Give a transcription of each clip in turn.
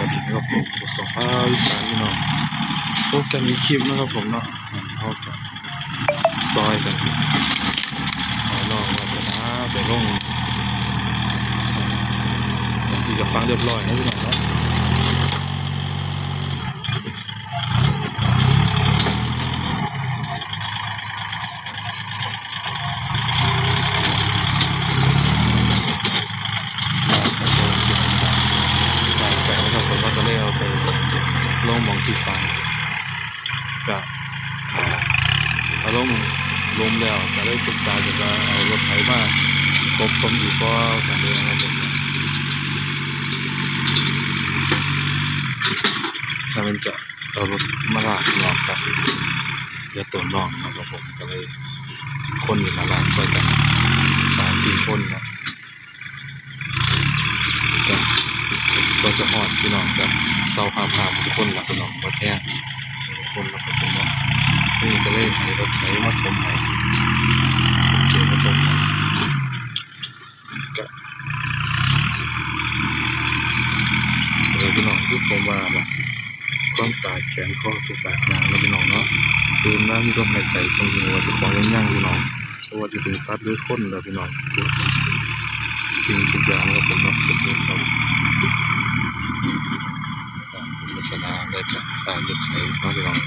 วัสดีนะครับผมผมสองภาคอีสานพี่น้องพบกันอีกคลิปนะครับผมเนาะพบกันซอยกันเอานอกมาจะนะเดี๋ยวลงที่จะฟังเรียบร้อยนะพี่น้องเนาะไปนะครับผมก็จะได้เอาไป ลงมองที่ฟังกับอารมณ์ลมแล้วจะได้ปรึกษาจะจะเอารถไถมากบชมอยู่ก็สันเดงครับผมถ้าเป็นจะเอารถมาลากนอกกันอย่าตัวนอกนะครับผมก็เลยคนอยู่นาลากใส่กันสามสี่คนนะ ก็จะหอดพี่น้องกับเสาพามพามทุกคนหลักพี่น้องมาแท่งคนละคนเนาะนี่ก็เลยให้รถไถมาถมให้เกี่ยวมาถมให้ก็เลยพี่น้องคือผมว่าแบบความตายแขนคอถูกแบาดยางแล้วพี่น้องเนาะตื่นมามีลมหายใจจงหัวจะขอยังยั่งพี่น้องเพราะว่าจะเป็นสัตว์หรือคนแล้วพี่น้องทุกสิ่งทุกอย่างแล้วผมเนาะเป็นเรื่องครับ นาได้ครัยุดใช้พระระวัง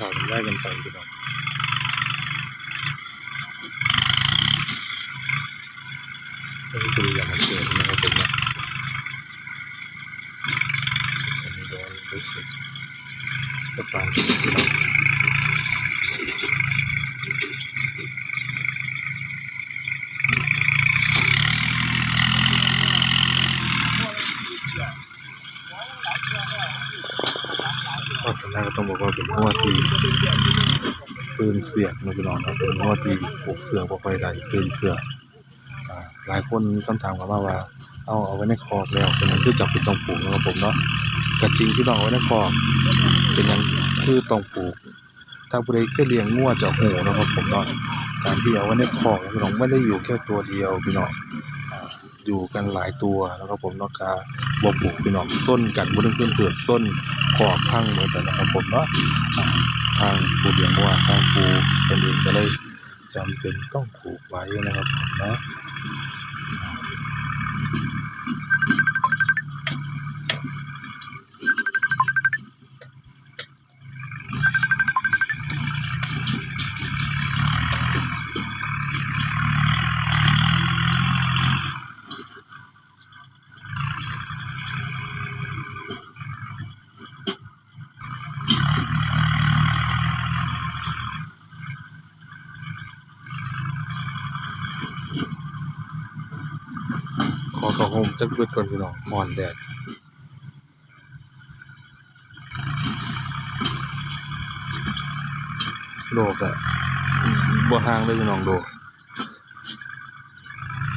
ข่าวได้กันไปดีกว่าเป็นตัวอย่างเกินนะครับผมนะอันนี้ก็รู้สึกก็ตามที่เรา ต้องบอกว่าเป็นหัวที่ตื่นเสียกนะพี่น้องนะเป็นหัวที่ปลูกเสือกบ่ค่อยได้ตื่นเสือกหลายคนมีคำถามเข้ามาว่า เอาเอาไว้ในคอกแล้วเป็นยังคือจับเป็นต้องปลูกนะครับผมเนาะก็จริงพี่น้องเอาไว้ในคอกเป็นยังคือต้องปลูก ถ้าผู้ใดเคยเลี้ยงงัวจะหูนะครับผมเนาะการที่เอาไว้ในคอกพี่น้องไม่ได้อยู่แค่ตัวเดียวพี่น้องอ่าอยู่กันหลายตัวนะครับผมเนาะกา บ่ปลูกพี่น้องส้นกันบ่ได้เพิ่นเกิดส้นขอกพังหมดแล้วนะครับผมเนาะทางปูเดียงว่าทางปูเป็นเองก็เลยจำเป็นต้องปลูกไว้นะครับผมเนาะ จักเบิดก่อนพี่น้องอ่อนแดดโลกอะบ่ห่างเลยพี่น้องโลก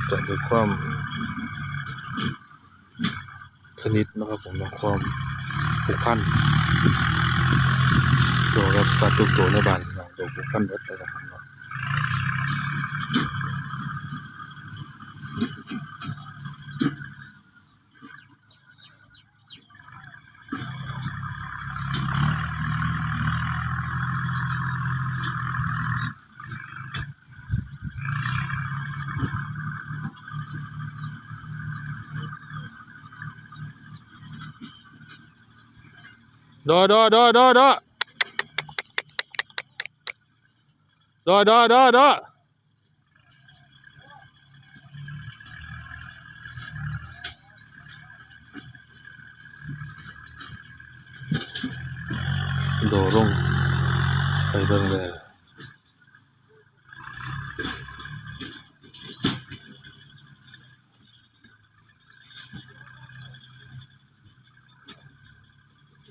แต่ด้วยความสนิทนะครับผมและความผูกพันโลกกับสัตว์ทุกตัวในบ้านพี่น้องโลกผูกพันเบิดเลยนะครับ 得得得得得，得得得得。多弄，还等嘞。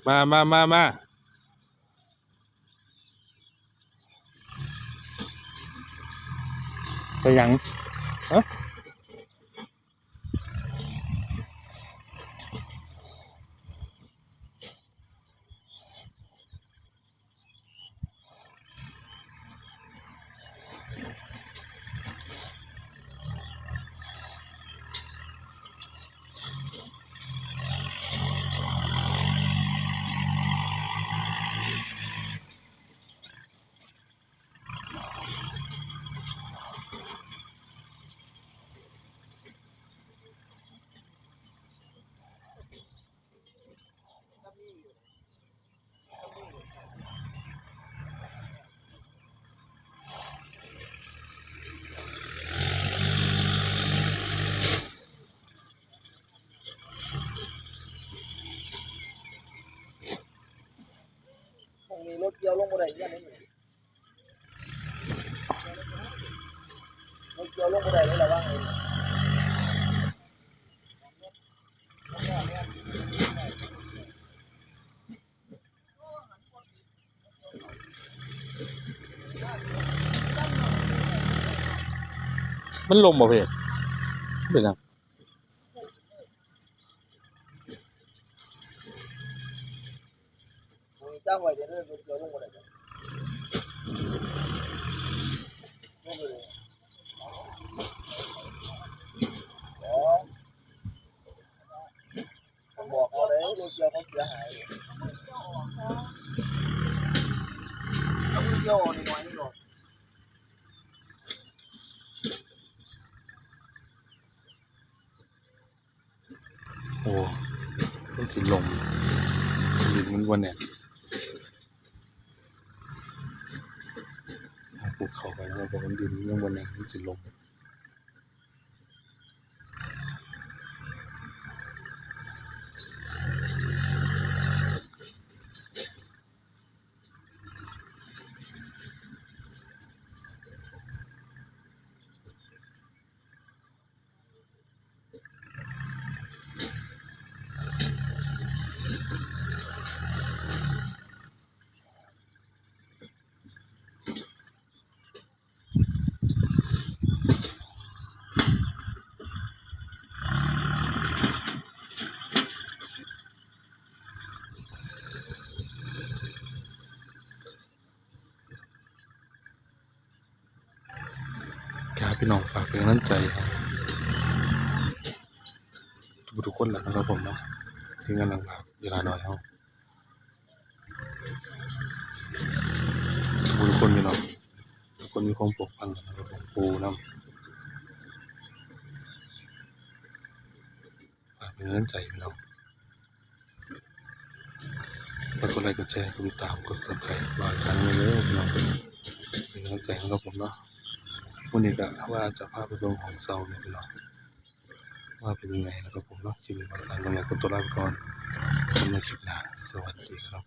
มามามามาไปยังเอ้ากี่ยวลงบ่ได้ยังนี่รถเกี่ยวลงบ่ได้เลยระวังเลยมันลมบ่เพ่เป็นหยังจ้างไว้เดี๋ยวนี้รถเกี่ยวลงบ่ได้ลงบ่ได้อ๋อผมบอกเขาเลยรถเกี่ยวเขาเสียหาย เอารถเกี่นี่ไว้นี่หรอกโอ้มันสีลมดินมันวันเนี่ยปลูกเขาไปแล้วบอกว่าดินมันยังบ่แน่นมันสีลม ครับพี่น้องฝากเป็นกำลังใจให้ทุกทุกๆคนแหละนะครับผมเนาะที่กำลังรับเวลาน้อยเฮาทุกคนพี่น้องทุกคนมีความปกปันกันนะครับผมปูน้ำฝากเป็นกำลังใจพี่น้องฝากกดไลค์กดแชร์กดติดตามกด subscribe รอยสันไว้เลยพี่น้องเป็นกำลังใจให้กับผมเนาะ วันนี้ก็ว่าจะพาไปเบิ่งของเซาเนี่ยพี่น้องว่าเป็นยังไงนะครับผมเนาะคลิปนี้มาสั่งลงแล้วก็ตัวลาไปก่อนพบกันในคลิปหน้าสวัสดีครับ